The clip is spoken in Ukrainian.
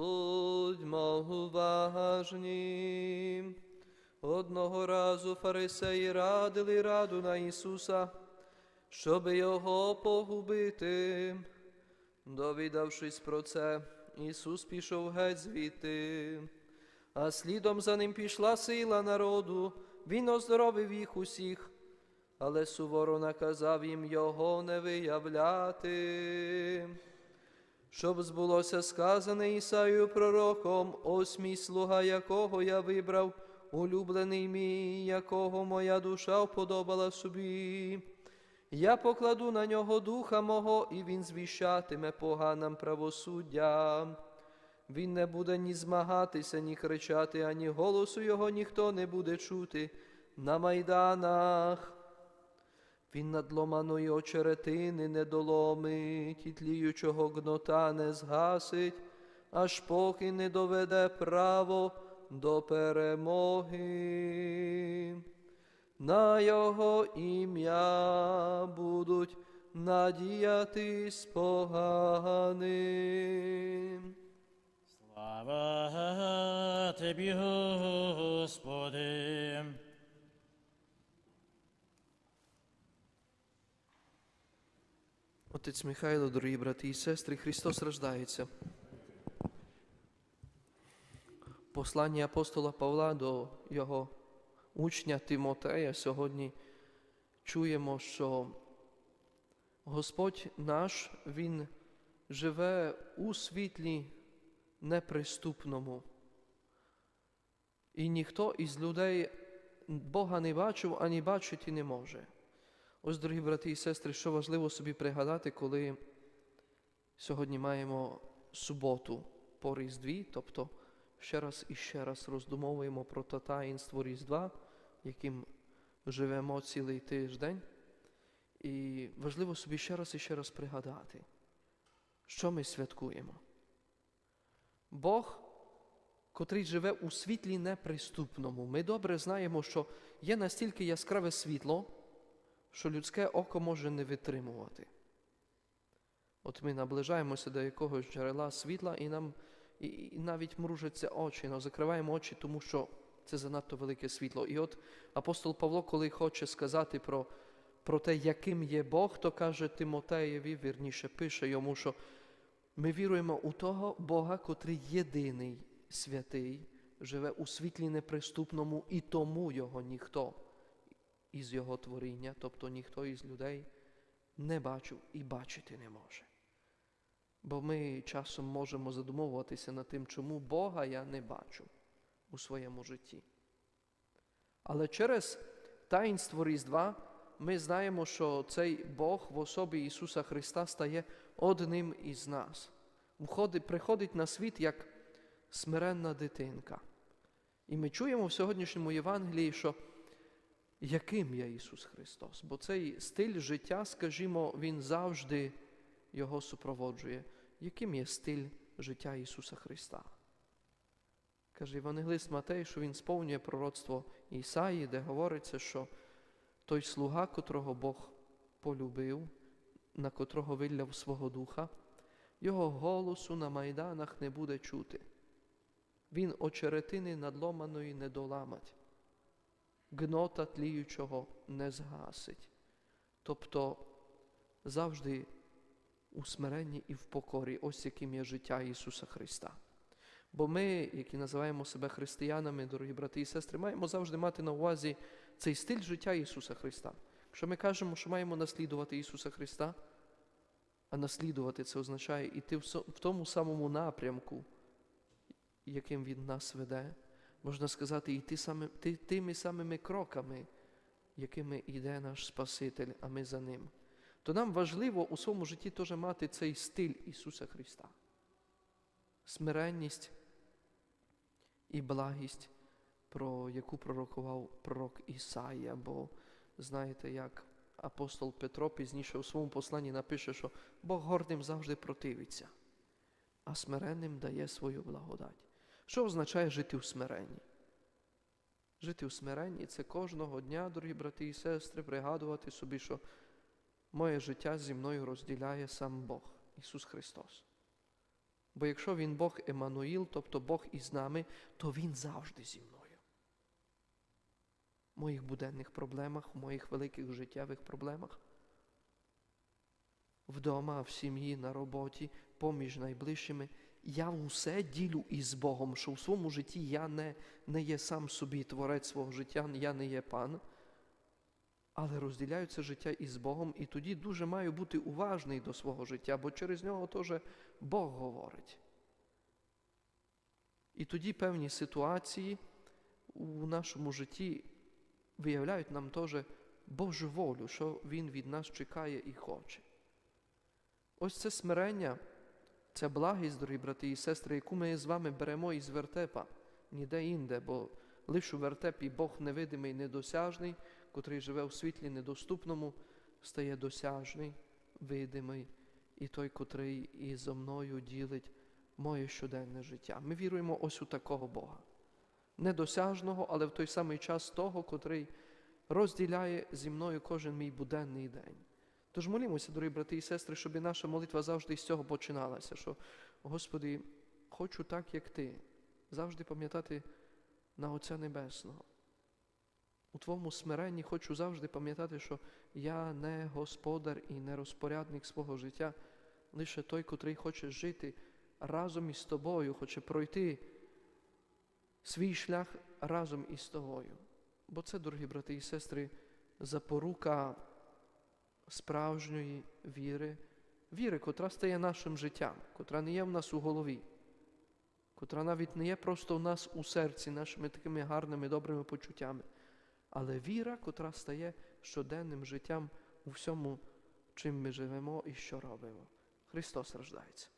Будьмо уважні. Одного разу фарисеї радили раду на Ісуса, щоб його погубити. Довідавшись про це, Ісус пішов геть звідти, а слідом за ним пішла сила народу, Він оздоровив їх усіх, але суворо наказав їм його не виявляти. Щоб збулося сказане Ісаю пророком, ось мій слуга, якого я вибрав, улюблений мій, якого моя душа вподобала собі. Я покладу на нього духа мого, і він звіщатиме поганам правосуддя. Він не буде ні змагатися, ні кричати, ані голосу його ніхто не буде чути на майданах. Він надломаної очеретини не доломить, і тліючого гнота не згасить, аж поки не доведе право до перемоги. На його ім'я будуть надіятись поганим. Слава Тобі, Господи. Отець Михайло, дорогі брати і сестри, Христос рождається. Послання апостола Павла до його учня Тимотея сьогодні чуємо, що Господь наш, Він живе у світлі неприступному. І ніхто із людей Бога не бачив, ані бачити не може. Ось, дорогі брати і сестри, що важливо собі пригадати, коли сьогодні маємо суботу по Різдві, тобто ще раз і ще раз роздумовуємо про те таїнство Різдва, яким живемо цілий тиждень. І важливо собі ще раз і ще раз пригадати, що ми святкуємо. Бог, котрий живе у світлі неприступному, ми добре знаємо, що є настільки яскраве світло, що людське око може не витримувати. От ми наближаємося до якогось джерела світла, і нам і, і навіть мружаться очі, але закриваємо очі, тому що це занадто велике світло. І от апостол Павло, коли хоче сказати про, про те, яким є Бог, то каже Тимотеєві, вірніше пише йому, що ми віруємо у того Бога, котрий єдиний святий, живе у світлі неприступному, і тому його ніхто із його творіння, тобто ніхто із людей не бачив і бачити не може. Бо ми часом можемо задумовуватися над тим, чому Бога я не бачу у своєму житті. Але через таїнство Різдва ми знаємо, що цей Бог в особі Ісуса Христа стає одним із нас. Входить, приходить на світ як смиренна дитинка. І ми чуємо в сьогоднішньому Євангелії, що яким є Ісус Христос? Бо цей стиль життя, скажімо, Він завжди Його супроводжує. Яким є стиль життя Ісуса Христа? Каже Євангелист Матей, що Він сповнює пророцтво Ісаї, де говориться, що той слуга, котрого Бог полюбив, на котрого вилляв свого духа, його голосу на майданах не буде чути. Він очеретини надломаної не доламать гнота тліючого не згасить. Тобто завжди у смиренні і в покорі, ось яким є життя Ісуса Христа. Бо ми, які називаємо себе християнами, дорогі брати і сестри, маємо завжди мати на увазі цей стиль життя Ісуса Христа. Якщо ми кажемо, що маємо наслідувати Ісуса Христа, а наслідувати це означає йти в тому самому напрямку, яким Він нас веде можна сказати, йти саме, тими самими кроками, якими йде наш Спаситель, а ми за ним. То нам важливо у своєму житті теж мати цей стиль Ісуса Христа. Смиренність і благість, про яку пророкував пророк Ісаїя, бо знаєте, як апостол Петро пізніше у своєму посланні напише, що Бог гордим завжди противиться, а смиренним дає свою благодать. Що означає жити у смиренні? Жити у смиренні це кожного дня, дорогі брати і сестри, пригадувати собі, що моє життя зі мною розділяє сам Бог, Ісус Христос. Бо якщо він Бог Еммануїл, тобто Бог із нами, то Він завжди зі мною. В моїх буденних проблемах, в моїх великих життєвих проблемах. Вдома, в сім'ї, на роботі, поміж найближчими. Я усе ділю із Богом, що в своєму житті я не, не є сам собі творець свого життя, я не є пан, але розділяю це життя із Богом, і тоді дуже маю бути уважний до свого життя, бо через нього теж Бог говорить. І тоді певні ситуації у нашому житті виявляють нам теж Божу волю, що Він від нас чекає і хоче. Ось це смирення, ця благість, дорогі брати і сестри, яку ми з вами беремо із вертепа, ніде інде, бо лише у вертепі Бог невидимий, недосяжний, котрий живе у світлі недоступному, стає досяжний, видимий, і той, котрий і зо мною ділить моє щоденне життя. Ми віруємо ось у такого Бога. Недосяжного, але в той самий час того, котрий розділяє зі мною кожен мій буденний день. Тож молімося, дорогі брати і сестри, щоб і наша молитва завжди з цього починалася, що, Господи, хочу так, як Ти, завжди пам'ятати на Отця Небесного. У Твоєму смиренні хочу завжди пам'ятати, що я не господар і не розпорядник свого життя, лише той, котрий хоче жити разом із тобою, хоче пройти свій шлях разом із тобою. Бо це, дорогі брати і сестри, запорука справжньої віри, віри, котра стає нашим життям, котра не є в нас у голові, котра навіть не є просто в нас у серці нашими такими гарними, добрими почуттями, але віра, котра стає щоденним життям у всьому, чим ми живемо і що робимо. Христос рождається.